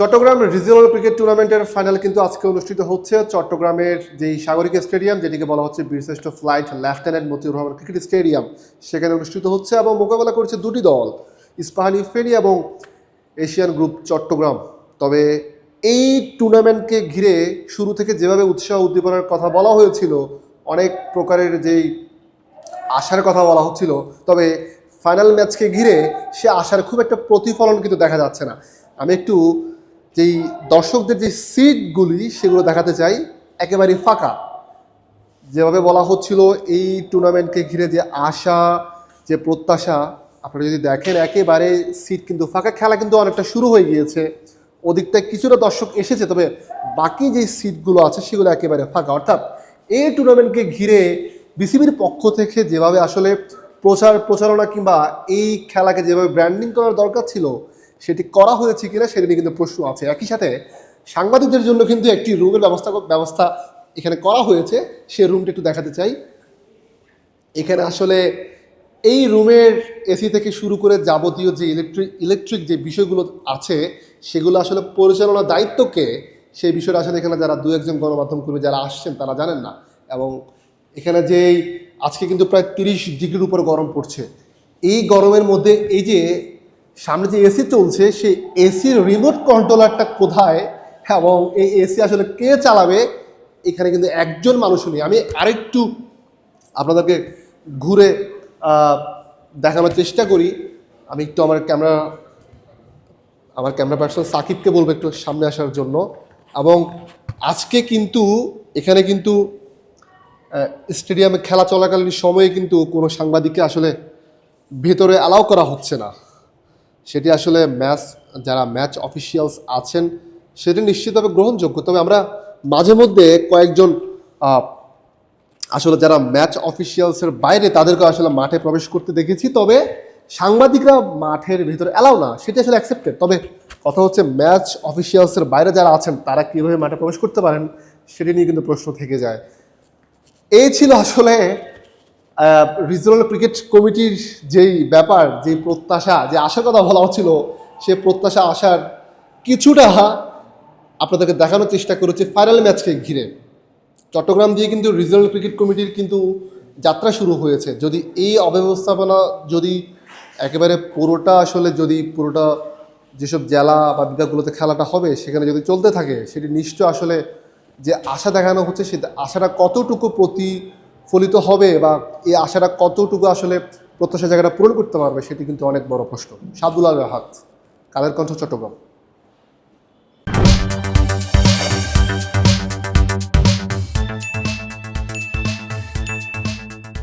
Chittagong regional cricket টুর্নামেন্টের final কিন্তু আজকে অনুষ্ঠিত হচ্ছে। চট্টগ্রামের যেই সাগরিক স্টেডিয়াম যেটিকে বলা হচ্ছে বীরশ্রেষ্ঠ flight lieutenant Motiur Rahman cricket stadium সেখানে অনুষ্ঠিত হচ্ছে এবং মোকাবেলা করছে দুটি দল, ইস্পাহানি ফেনী এবং এশিয়ান গ্রুপ চট্টগ্রাম। তবে এই টুর্নামেন্টকে ঘিরে শুরু থেকে যেভাবে উৎসাহ উদ্দীপনার কথা বলা হয়েছিল, অনেক প্রকারের যেই আশার কথা বলা হচ্ছিল, তবে ফাইনাল ম্যাচকে ঘিরে সে আশার খুব একটা প্রতিফলন কিন্তু দেখা যাচ্ছে না। আমি একটু যেই দর্শকদের যে সিটগুলি, সেগুলো দেখাতে চাই একেবারে ফাঁকা। যেভাবে বলা হচ্ছিল, এই টুর্নামেন্টকে ঘিরে যে আশা, যে প্রত্যাশা, আপনারা যদি দেখেন, একেবারে সিট কিন্তু ফাঁকা। খেলা কিন্তু অনেকটা শুরু হয়ে গিয়েছে। ওদিকটায় কিছুটা দর্শক এসেছে, তবে বাকি যে সিটগুলো আছে, সেগুলো একেবারে ফাঁকা। অর্থাৎ, এই টুর্নামেন্টকে ঘিরে বিসিবির পক্ষ থেকে যেভাবে আসলে প্রচার প্রচারণা কিংবা এই খেলাকে যেভাবে ব্র্যান্ডিং করার দরকার ছিল সেটি করা হয়েছে কিনা সেটা নিয়ে কিন্তু প্রশ্ন আছে। একই সাথে সাংবাদিকদের জন্য কিন্তু একটি রুমের ব্যবস্থা ব্যবস্থা এখানে করা হয়েছে। সে রুমটা একটু দেখাতে চাই। এখানে আসলে এই রুমের এসি থেকে শুরু করে যাবতীয় যে ইলেকট্রিক ইলেকট্রিক যে বিষয়গুলো আছে, সেগুলো আসলে পরিচালনার দায়িত্বকে সেই বিষয়টা আসলে এখানে যারা দু একজন গণমাধ্যম কর্মী যারা আসছেন তারা জানেন না। এবং এখানে যেই আজকে কিন্তু প্রায় তিরিশ ডিগ্রির উপর গরম পড়ছে। এই গরমের মধ্যে এই যে সামনে যে এসি চলছে, সেই এসির রিমোট কন্ট্রোলারটা কোথায়? এবং এই এসি আসলে কে চালাবে? এখানে কিন্তু একজন মানুষ নেই। আমি আরেকটু আপনাদেরকে ঘুরে দেখানোর চেষ্টা করি। আমি একটু আমার ক্যামেরা আমার ক্যামেরা পার্সন সাকিবকে বলব একটু সামনে আসার জন্য। এবং আজকে কিন্তু, এখানে কিন্তু স্টেডিয়ামে খেলা চলাকালীন সময়ে কিন্তু কোনো সাংবাদিককে আসলে ভেতরে অ্যালাউ করা হচ্ছে না। সেটি আসলে ম্যাচ, যারা ম্যাচ অফিসিয়ালস আছেন, সেটি নিশ্চিতভাবে গ্রহণযোগ্য। তবে আমরা মাঝে মধ্যে কয়েকজন আসলে যারা ম্যাচ অফিসিয়ালসের বাইরে, তাদেরকে আসলে মাঠে প্রবেশ করতে দেখেছি। তবে সাংবাদিকরা মাঠের ভিতরে অ্যালাউ না, সেটা আসলে অ্যাকসেপ্টেড। তবে কথা হচ্ছে, ম্যাচ অফিসিয়ালসের বাইরে যারা আছেন, তারা কীভাবে মাঠে প্রবেশ করতে পারেন, সেটি নিয়ে কিন্তু প্রশ্ন থেকে যায়। এই ছিল আসলে রিজনাল ক্রিকেট কমিটির যেই ব্যাপার, যেই প্রত্যাশা, যে আশার কথা বলা হচ্ছিল, সে প্রত্যাশা আসার কিছুটা আপনাদেরকে দেখানোর চেষ্টা করেছে ফাইনাল ম্যাচকে ঘিরে। চট্টগ্রাম দিয়ে কিন্তু রিজনাল ক্রিকেট কমিটির কিন্তু যাত্রা শুরু হয়েছে। যদি এই অব্যবস্থাপনা যদি একেবারে পুরোটা আসলে যদি পুরোটা যেসব জেলা বা বিভাগগুলোতে খেলাটা হবে, সেখানে যদি চলতে থাকে, সেটি নিশ্চয় আসলে যে আশা দেখানো হচ্ছে, সে আশাটা কতটুকু প্রতিফলিত হবে বা এই আশাটা কতটুকু আসলে প্রত্যাশা জায়গাটা পূরণ করতে পারবে, সেটি কিন্তু অনেক বড় প্রশ্ন। সাবদুল্লাহ রাহাত, কালের কণ্ঠ, চট্টগ্রাম।